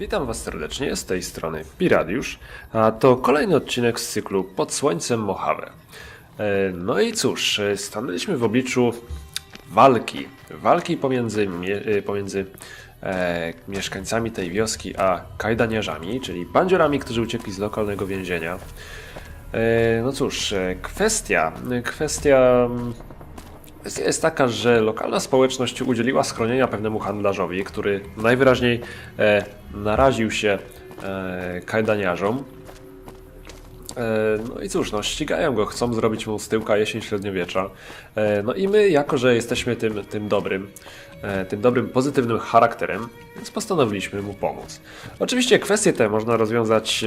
Witam Was serdecznie, z tej strony Piradiusz, a to kolejny odcinek z cyklu Pod Słońcem Mojave. E, No i cóż, e, stanęliśmy w obliczu walki. Walki pomiędzy, e, pomiędzy e, mieszkańcami tej wioski a kajdaniarzami, czyli bandziorami, którzy uciekli z lokalnego więzienia. E, No cóż, kwestia, kwestia mm, Kwestia jest taka, że lokalna społeczność udzieliła schronienia pewnemu handlarzowi, który najwyraźniej e, naraził się e, kajdaniarzom. E, no i cóż, no ścigają go, chcą zrobić mu z tyłka jesień średniowiecza. E, no i my, jako że jesteśmy tym, tym dobrym, e, tym dobrym, pozytywnym charakterem, więc postanowiliśmy mu pomóc. Oczywiście kwestie te można rozwiązać,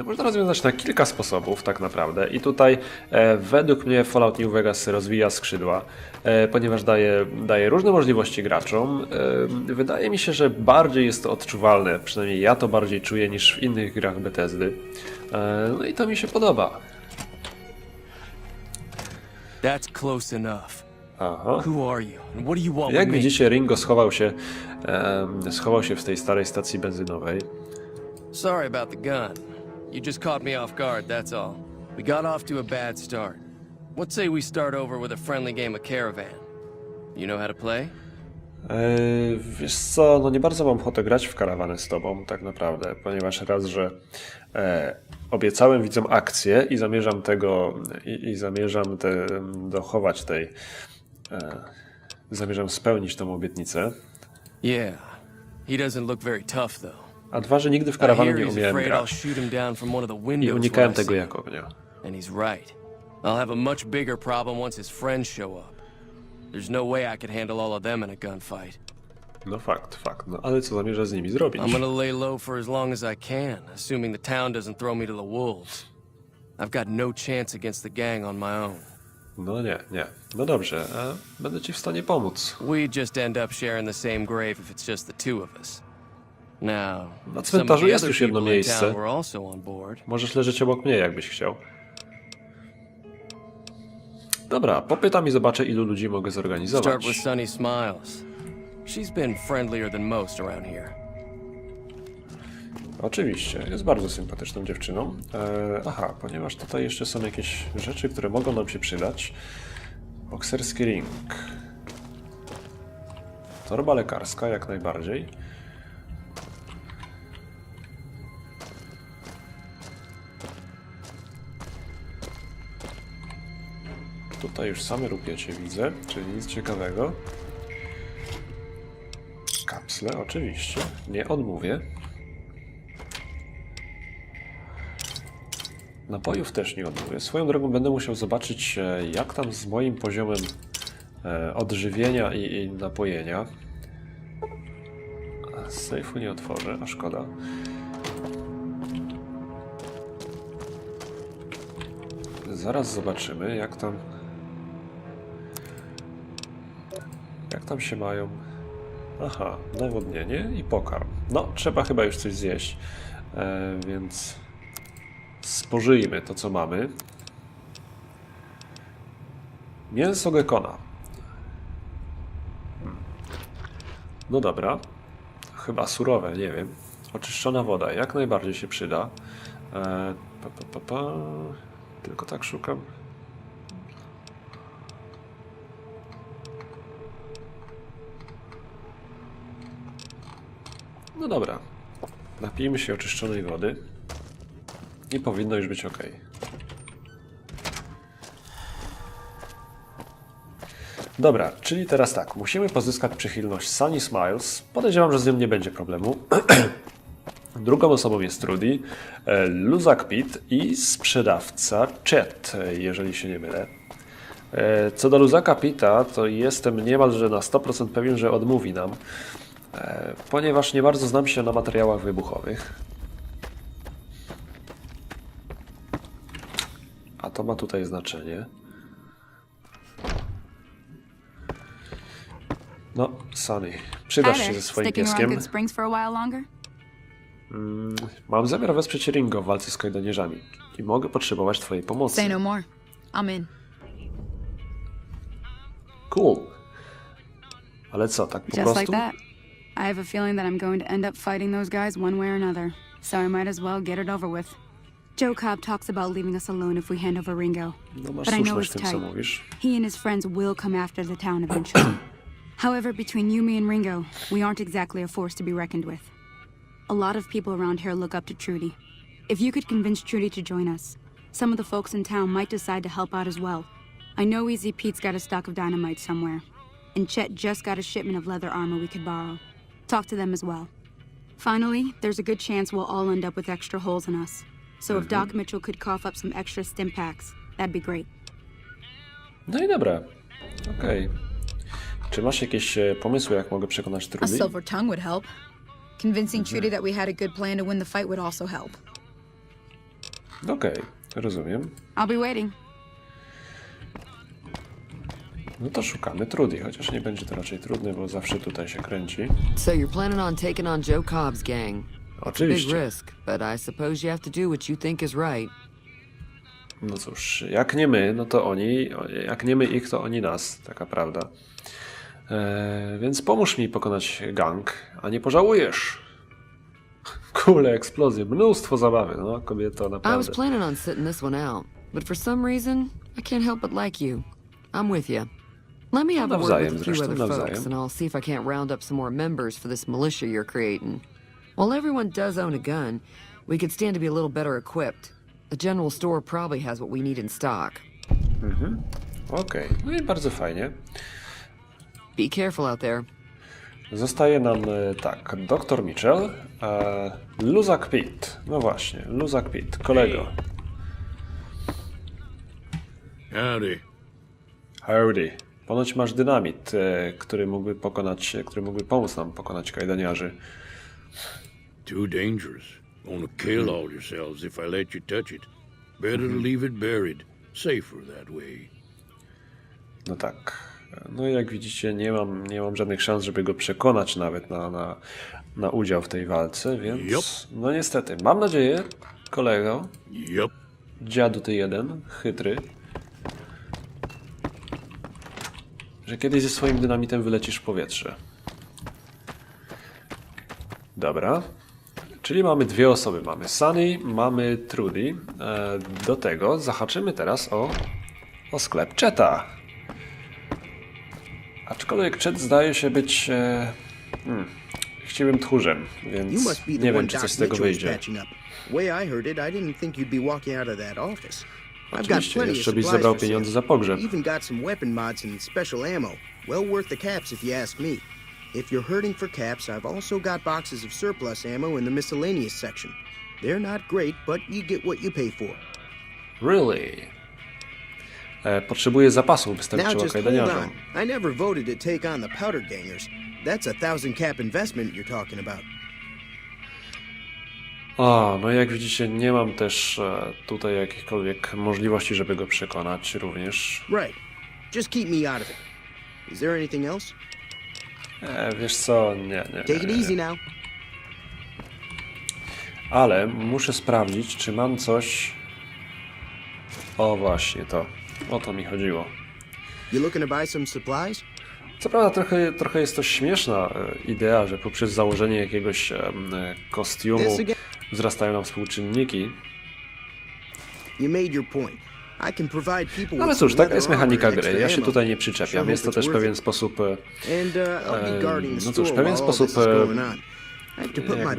e, można rozwiązać na kilka sposobów tak naprawdę i tutaj e, według mnie Fallout New Vegas rozwija skrzydła, e, ponieważ daje, daje różne możliwości graczom. Wydaje mi się, że bardziej jest to odczuwalne, przynajmniej ja to bardziej czuję niż w innych grach Bethesdy. No i to mi się podoba. That's close enough. Aha. Jak widzicie, Ringo schował się, schował się w tej starej stacji benzynowej. Sorry about the gun. You just caught me off guard, that's all. We got off to a bad start. What say we start over with a friendly game of Caravan? You know how to play? Eee, wiesz co, no nie bardzo mam ochotę grać w karawanę z tobą, tak naprawdę, ponieważ raz, że e, obiecałem widzom akcję i zamierzam tego, i, i zamierzam te, dochować tej, e, zamierzam spełnić tą obietnicę, Yeah. He doesn't look very tough, though. a dwa, że nigdy w hear nie umiałem grać i unikałem tego jak ognia. And he's right. I'll have a much bigger problem once his friends show up. There's no way I could handle all of them in a gunfight. No fakt, fakt, no ale co zamierzasz z nimi zrobić? I'm gonna lay low for as long as I can, assuming the town doesn't throw me to the wolves. I've got no chance against the gang on my own. No nie, nie. No dobrze, a będę ci w stanie pomóc. We just end up sharing the same grave if it's just the two of us. Now, Na some of cmentarzu jest other już jedno people in miejsce. town were also on board. Możesz leżeć obok mnie, jakbyś chciał. Dobra, popytam i zobaczę, ilu ludzi mogę Start zorganizować. with Sunny Smiles. She's been friendlier than most around here. Oczywiście, jest bardzo sympatyczną dziewczyną. E, aha, ponieważ tutaj jeszcze są jakieś rzeczy, które mogą nam się przydać. Bokserski ring. Torba lekarska, jak najbardziej. Tutaj już same rupiecie widzę, czyli nic ciekawego. Kapsle, oczywiście, nie odmówię. Napojów też nie odmówię. Swoją drogą będę musiał zobaczyć, e, jak tam z moim poziomem e, odżywienia i, i napojenia. Sejfu nie otworzę, a szkoda. Zaraz zobaczymy, jak tam. Jak tam się mają. Aha, nawodnienie i pokarm. No, trzeba chyba już coś zjeść. E, więc spożyjmy to, co mamy. Mięso gekona. No dobra. Chyba surowe, nie wiem. Oczyszczona woda, jak najbardziej się przyda. E, pa, pa, pa, pa. Tylko tak szukam. No dobra. Napijmy się oczyszczonej wody. I powinno już być ok. Dobra, czyli teraz tak, musimy pozyskać przychylność Sunny Smiles. Podejrzewam, że z nią nie będzie problemu. Drugą osobą jest Trudy, e, Luzak Pit i sprzedawca Chet, jeżeli się nie mylę. E, Co do Luzaka Pita, to jestem niemalże na 100% pewien, że odmówi nam, e, ponieważ nie bardzo znam się na materiałach wybuchowych. To ma tutaj znaczenie. No, Sunny, przydasz się ze swoim pieskiem. Longer? Mam zamiar wesprzeć Ringo w walce z kajdanierzami i mogę potrzebować twojej pomocy. Say no more. I'm in. Cool. Ale co, tak po Just prostu? like that. I have a feeling that I'm going to end up fighting those guys one way or another, so I might as well get it over with. Joe Cobb talks about leaving us alone if we hand over Ringo. No masz But I know słuszność it's w tym, co tight. mówisz. He and his friends will come after the town eventually. However, between you, me, and Ringo, we aren't exactly a force to be reckoned with. A lot of people around here look up to Trudy. If you could convince Trudy to join us, some of the folks in town might decide to help out as well. I know Easy Pete's got a stock of dynamite somewhere, and Chet just got a shipment of leather armor we could borrow. Talk to them as well. Finally, there's a good chance we'll all end up with extra holes in us. So if Doc Mitchell could cough up some extra stim packs, that'd be great. No i dobra. Okej. Czy masz jakieś e, pomysły, jak mogę przekonać A Trudy? silver tongue would help. Convincing Trudy that we had a good plan to win the fight would also help. Okej, rozumiem. I'll be waiting. No to szukamy Trudy, chociaż nie będzie to raczej trudne, bo zawsze tutaj się kręci. So you're planning on taking on Joe Cobb's gang? Oczywiście. No cóż, jak nie my, no to oni, jak nie my ich, to oni nas, taka prawda. E, więc pomóż mi pokonać gang, a nie pożałujesz. Kule, eksplozje, mnóstwo zabawy, no kobieto, I was naprawdę. planning on sitting this one out, but for some reason, I can't help but like you. I'm with you. Let me have a word with a few other folks, and I'll see if I can't round up some more members for this militia you're creating. While everyone does own a gun, we could stand to be a little better equipped. The general store probably has what we need in stock. Okej, no i bardzo fajnie. Be careful out there. Zostaje nam e, tak, dr Mitchell, e, Luzak Pitt, no właśnie, Luzak Pitt, kolego. Howdy. Howdy. Ponoć masz dynamit, e, który mógłby pokonać, który mógłby pomóc nam pokonać kajdaniarzy. Too dangerous. Gonna kill all yourselves if I let you touch it. Better to leave it buried. Safer that way. No tak. No i jak widzicie, nie mam, nie mam żadnych szans, żeby go przekonać nawet na, na, na udział w tej walce, więc Yup. no niestety. Mam nadzieję, kolego, Yep. dziadu ty jeden, chytry, że kiedyś ze swoim dynamitem wylecisz w powietrze. Dobra. Czyli mamy dwie osoby. Mamy Sunny, mamy Trudy. E, do tego zahaczymy teraz o, o sklep Cheta. Aczkolwiek Chet zdaje się być e, hmm, chciwym tchórzem, więc nie wiem, czy coś z tego wyjdzie. Oczywiście, jeszcze byś zebrał pieniądze za pogrzeb. Even got some weapon mods and special ammo. Well worth the caps if you ask me. If you're hurting for caps, I've also got boxes of surplus ammo in the miscellaneous section. They're not great, but you get what you pay for. Really? E, potrzebuję zapasów, by Now just hold kajdaniarzom. on. I never voted to take on the powder gangers. That's a thousand cap investment you're talking about. O, no jak widzicie, nie mam też e, tutaj jakichkolwiek możliwości, żeby go przekonać również. Right. Just keep me out of it. Is there anything else? E, wiesz co, nie, nie, Take it nie, easy nie. now. Ale muszę sprawdzić, czy mam coś... O, właśnie, to. O to mi chodziło. You looking to buy some supplies? Co prawda trochę, trochę jest to śmieszna e, idea, że poprzez założenie jakiegoś e, kostiumu wzrastają nam współczynniki. You made your point. No ale cóż, taka jest mechanika gry. Ja się tutaj nie przyczepiam. Jest to też pewien sposób e, uh, no cóż, pewien sposób, e,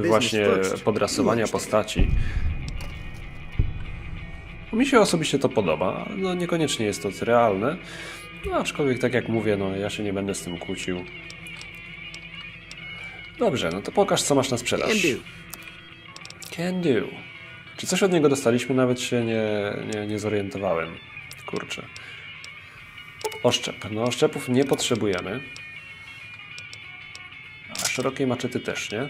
właśnie podrasowania postaci. Mi się osobiście to podoba. No niekoniecznie jest to realne. No, aczkolwiek tak jak mówię, no ja się nie będę z tym kłócił. Dobrze, no to pokaż co masz na sprzedaż. Can do. Can do. Czy coś od niego dostaliśmy? Nawet się nie, nie, nie zorientowałem. Kurczę. Oszczep. No oszczepów nie potrzebujemy. A szerokiej maczety też nie.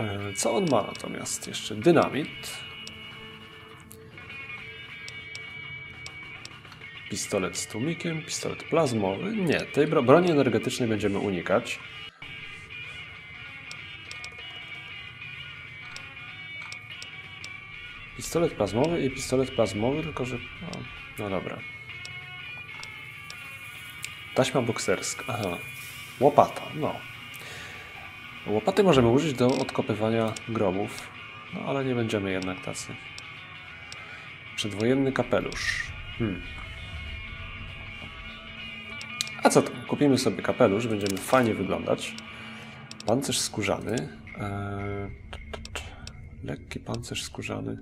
E, Co on ma natomiast? Jeszcze dynamit. Pistolet z tłumikiem, pistolet plazmowy. Nie, tej bro- broni energetycznej będziemy unikać. Pistolet plazmowy i pistolet plazmowy, tylko że. No, no dobra. Taśma bokserska. Aha. Łopata, no. Łopaty możemy użyć do odkopywania grobów, no ale nie będziemy jednak tacy. Przedwojenny kapelusz. Hmm. A co tam? Kupimy sobie kapelusz, będziemy fajnie wyglądać. Pancerz skórzany. Eee, lekki pancerz skórzany.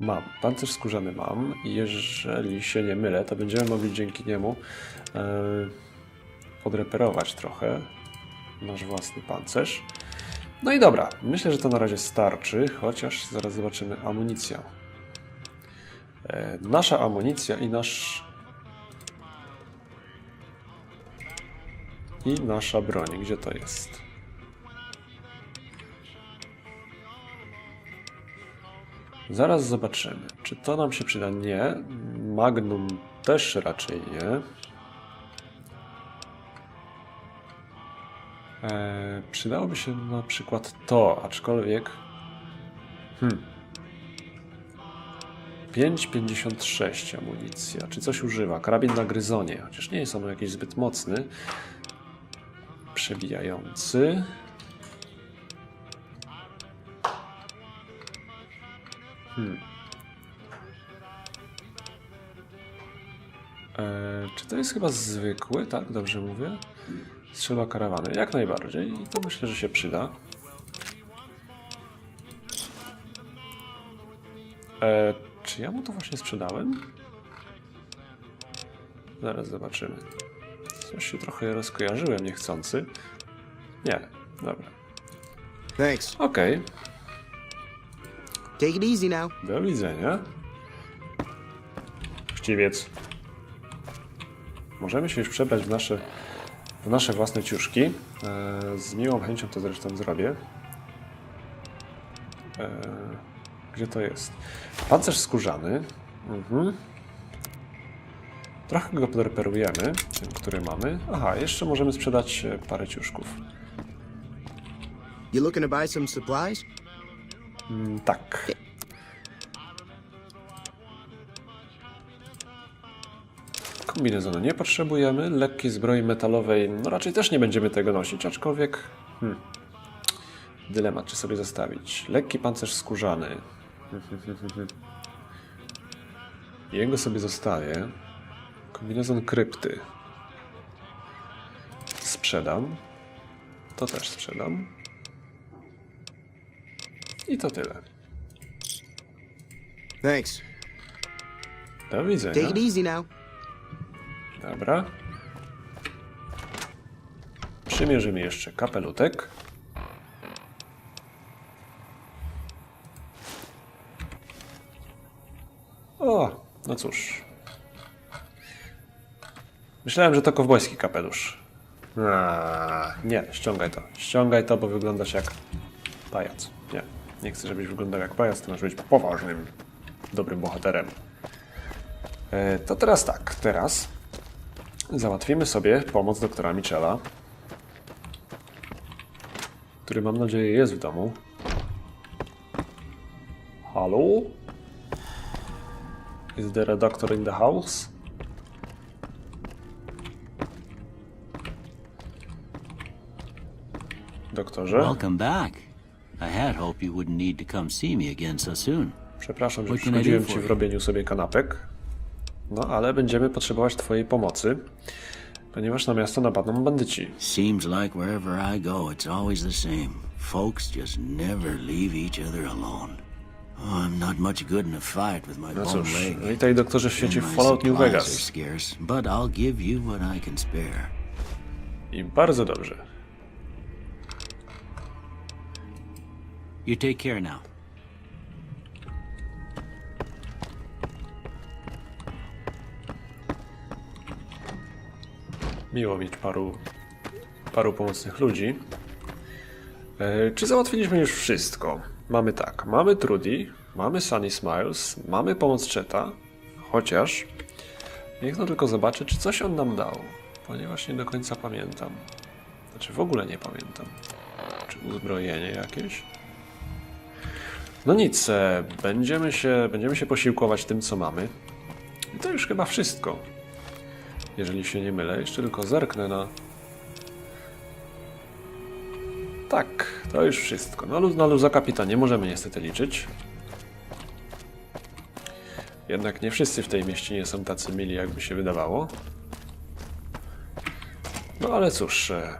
Mam. Pancerz skórzany mam. Jeżeli się nie mylę, to będziemy mogli dzięki niemu e, podreperować trochę nasz własny pancerz. No i dobra, myślę, że to na razie starczy, chociaż zaraz zobaczymy amunicja. E, nasza amunicja i nasz. I nasza broń. Gdzie to jest? Zaraz zobaczymy, czy to nam się przyda. Nie. Magnum też raczej nie. E, przydałoby się na przykład to, aczkolwiek. Hmm. 5,56 amunicja. Czy coś używa? Karabin na gryzonie, chociaż nie jest on jakiś zbyt mocny. Przebijający. Hmm. E, czy to jest chyba zwykły? Tak, dobrze mówię? Strzelba karawany. Jak najbardziej. I to myślę, że się przyda. E, czy ja mu to właśnie sprzedałem? Zaraz zobaczymy. Coś się trochę rozkojarzyłem niechcący. Nie, dobra. Thanks. Okej, Take it easy now. do widzenia. Chciwiec. Możemy się już przebrać w nasze, w nasze własne ciuszki. E, z miłą chęcią to zresztą zrobię. E, gdzie to jest? Pancerz skórzany. Mhm. Trochę go podreperujemy, tym, który mamy. Aha, jeszcze możemy sprzedać e, parę ciuszków. You looking to buy some supplies? Mm, Tak. Kombinezonu nie potrzebujemy. Lekkiej zbroi metalowej, no raczej też nie będziemy tego nosić, aczkolwiek. Hmm. Dylemat, czy sobie zostawić. Lekki pancerz skórzany. Jego sobie zostawię. Kombinezon krypty. Sprzedam. To też sprzedam. I to tyle. Thanks. Do widzenia. Take it easy now. Dobra. Przymierzymy jeszcze kapelutek. O, no cóż. Myślałem, że to kowbojski kapelusz. Nie, ściągaj to. Ściągaj to, bo wyglądasz jak pajac. Nie, chcę, żebyś wyglądał jak ty masz być poważnym, dobrym bohaterem. E, to teraz tak, teraz załatwimy sobie pomoc doktora Michela, który mam nadzieję jest w domu. Halo? Is there a doctor in the house? Doktorze? Welcome back. I had hoped you wouldn't need to come see me again so soon. Przepraszam, że przeszkodziłem Ci w robieniu sobie kanapek. No, ale będziemy potrzebować Twojej pomocy, ponieważ na miasto napadną bandyci. Seems like wherever I go, it's always the same. Folks just never leave each other alone. Oh, I'm not much good in a fight with my No cóż, witaj doktorze w świecie Fallout New Vegas. scarce, but I'll give you what I can spare. I bardzo dobrze. You take care now. Miło mieć paru, paru pomocnych ludzi. E, czy załatwiliśmy już wszystko? Mamy tak, mamy Trudy, mamy Sunny Smiles, mamy pomoc Cheta, chociaż niech no tylko zobaczy, czy coś on nam dał, ponieważ nie do końca pamiętam. Znaczy w ogóle nie pamiętam. Czy uzbrojenie jakieś? No nic, e, będziemy się, będziemy się posiłkować tym, co mamy. I to już chyba wszystko. Jeżeli się nie mylę, jeszcze tylko zerknę na... Tak, to już wszystko. Luz, na luza kapita nie możemy niestety liczyć. Jednak nie wszyscy w tej mieścinie są tacy mili, jakby się wydawało. No ale cóż, e,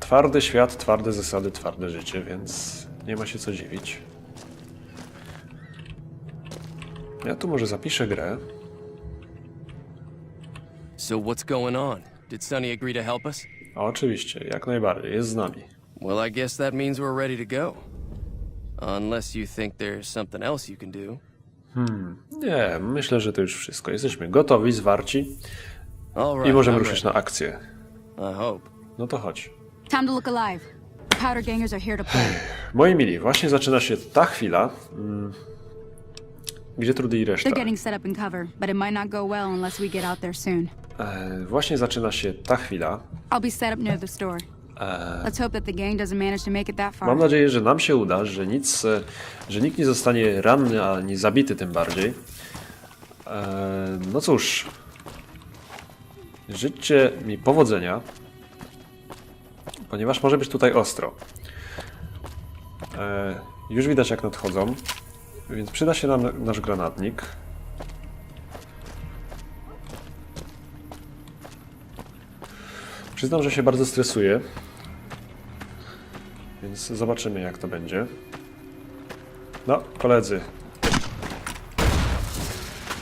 twardy świat, twarde zasady, twarde życie, więc nie ma się co dziwić. Ja tu może zapiszę grę. So what's going on? Did Sonny agree to help us? A oczywiście, jak najbardziej, jest z nami. Well, I guess that means we're ready to go. Unless you think there's something else you can do. Nie, myślę, że to już wszystko. Jesteśmy gotowi, zwarci All i right, możemy ruszyć na akcję. I hope. No to chodź. Time to look alive. Powder Gangers are here to play. Moi mili, właśnie zaczyna się ta chwila, mm, gdzie trudy i reszta. They're getting set up in cover, but it might not go well unless we get out there soon. E, właśnie zaczyna się ta chwila. I'll be set up near the store. Let's hope that the gang doesn't manage to make it that far. Mam nadzieję, że nam się uda, że nic, e, że nikt nie zostanie ranny, ani zabity tym bardziej. E, no cóż. Życzcie mi powodzenia. Ponieważ może być tutaj ostro. E, już widać jak nadchodzą. Więc przyda się nam nasz granatnik. Przyznam, że się bardzo stresuję. Więc zobaczymy jak to będzie. No, koledzy.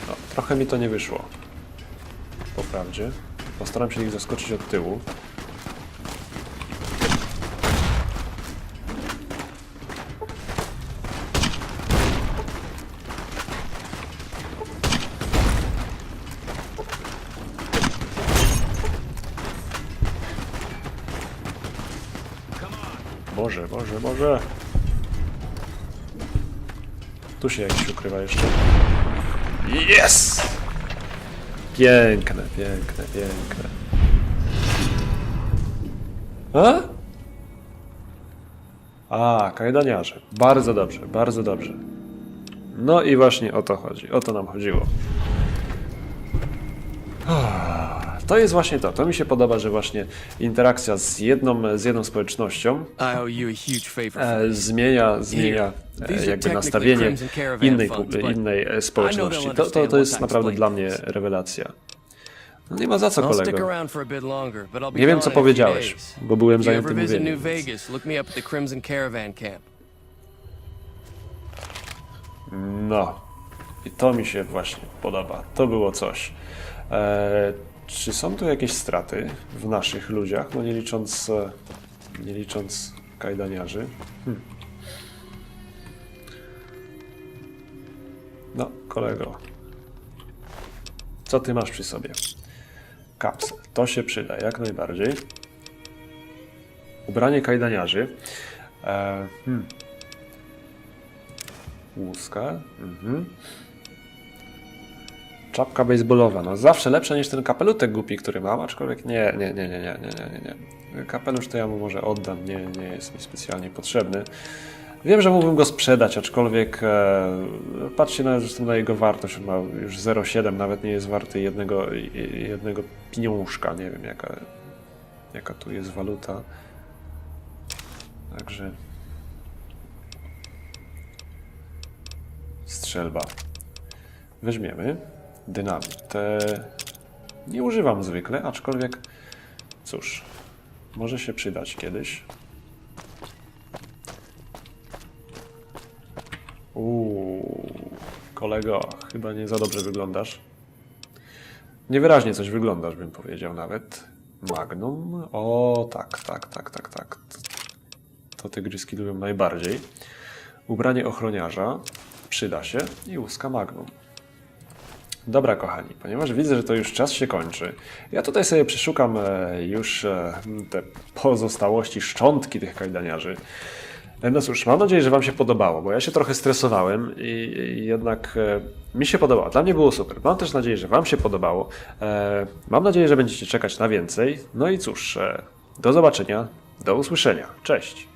No, trochę mi to nie wyszło. Po prawdzie. Postaram się ich zaskoczyć od tyłu. Boże, Boże. Tu się jakiś ukrywa jeszcze. Yes! Piękne, piękne, piękne. A? A, kajdaniarze. Bardzo dobrze, bardzo dobrze. No i właśnie o to chodzi. O to nam chodziło. To jest właśnie to. To mi się podoba, że właśnie interakcja z jedną, z jedną społecznością e, zmienia, zmienia e, jakby nastawienie innej, innej e, społeczności. To, to, to jest naprawdę dla mnie rewelacja. No nie ma za co, kolego. Nie wiem, co powiedziałeś, bo byłem zajęty mówieniem. No. I to mi się właśnie podoba. To było coś. Eee, czy są tu jakieś straty w naszych ludziach? No nie licząc, e, nie licząc kajdaniarzy. Hm. No, kolego. Co ty masz przy sobie? Kapsel. To się przyda, jak najbardziej. Ubranie kajdaniarzy. E, hmm. Łuska. Mhm. Czapka baseballowa. No zawsze lepsza niż ten kapelutek głupi, który mam, aczkolwiek nie, nie, nie, nie, nie, nie, nie, nie. Kapelusz to ja mu może oddam, nie, nie jest mi specjalnie potrzebny. Wiem, że mógłbym go sprzedać, aczkolwiek e, patrzcie na, zresztą na jego wartość, on ma już 0,7, nawet nie jest warty jednego, jednego pieniążka, nie wiem jaka, jaka tu jest waluta. Także... Strzelba. Weźmiemy. Dynamit. Nie używam zwykle, aczkolwiek cóż, może się przydać kiedyś. Uuu, kolego, chyba nie za dobrze wyglądasz. Niewyraźnie coś wyglądasz, bym powiedział nawet. Magnum. O, tak, tak, tak, tak, tak. To tygryski lubią najbardziej. Ubranie ochroniarza przyda się i łuska magnum. Dobra, kochani, ponieważ widzę, że to już czas się kończy, ja tutaj sobie przeszukam e, już e, te pozostałości, szczątki tych kajdaniarzy. No cóż, mam nadzieję, że Wam się podobało, bo ja się trochę stresowałem i, jednak e, mi się podobało. Dla mnie było super. Mam też nadzieję, że Wam się podobało. Mam nadzieję, że będziecie czekać na więcej. No i cóż, do zobaczenia, do usłyszenia. Cześć.